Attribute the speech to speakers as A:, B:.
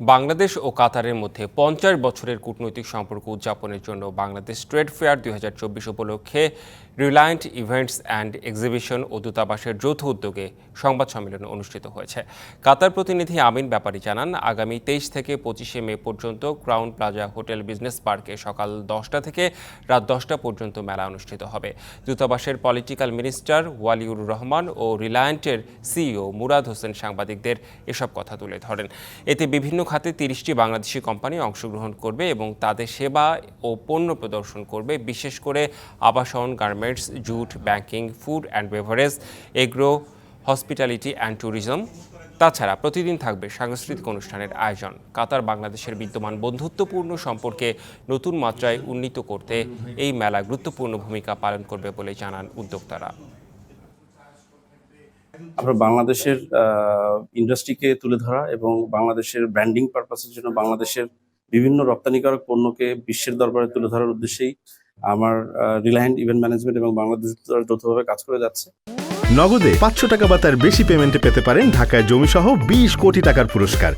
A: বাংলাদেশ ও কাতারের মধ্যে পঞ্চাশ বছরের কূটনৈতিক সম্পর্ক উদযাপনের জন্য বাংলাদেশ ট্রেড ফেয়ার দুই হাজার চব্বিশ উপলক্ষে রিলায়েন্ট ইভেন্টস অ্যান্ড এক্সিবিশন ও দূতাবাসের যৌথ উদ্যোগে সংবাদ সম্মেলন অনুষ্ঠিত হয়েছে। কাতার প্রতিনিধি আমিন ব্যাপারী জানান, আগামী তেইশ থেকে পঁচিশে মে পর্যন্ত ক্রাউন প্লাজা হোটেল বিজনেস পার্কে সকাল দশটা থেকে রাত দশটা পর্যন্ত মেলা অনুষ্ঠিত হবে। দূতাবাসের পলিটিক্যাল মিনিস্টার ওয়ালিউর রহমান ও রিলায়েন্টের সিইও মুরাদ হোসেন সাংবাদিকদের এসব কথা তুলে ধরেন। এতে বিভিন্ন খাতে তিরিশটি বাংলাদেশি কোম্পানি অংশগ্রহণ করবে এবং তাদের সেবা ও পণ্য প্রদর্শন করবে, বিশেষ করে আবাসন, garments, jute, banking, food and beverage, agro, hospitality and tourism. তাছাড়া প্রতিদিন থাকবে সাংস্কৃতিক অনুষ্ঠানের আয়োজন। কাতার বাংলাদেশের বিদ্যমান বন্ধুত্বপূর্ণ সম্পর্কে নতুন মাত্রায় উন্নীত করতে এই মেলা গুরুত্বপূর্ণ ভূমিকা পালন করবে বলে জানান উদ্যোক্তারা।
B: আমরা বাংলাদেশের ইন্ডাস্ট্রিকে তুলে ধরা এবং বাংলাদেশের ব্র্যান্ডিং পারপাসের জন্য বাংলাদেশের বিভিন্ন রপ্তানিকারক পণ্যকে বিশ্বের দরবারে তুলে ধরার উদ্দেশ্যেই আমার রিলায়েন্ট ইভেন্ট ম্যানেজমেন্ট এবং বাংলাদেশ যৌথভাবে কাজ করে যাচ্ছে।
C: নগদে পাঁচশো টাকা বা তার বেশি পেমেন্টে পেতে পারেন ঢাকায় জমি সহ বিশ কোটি টাকার পুরস্কার।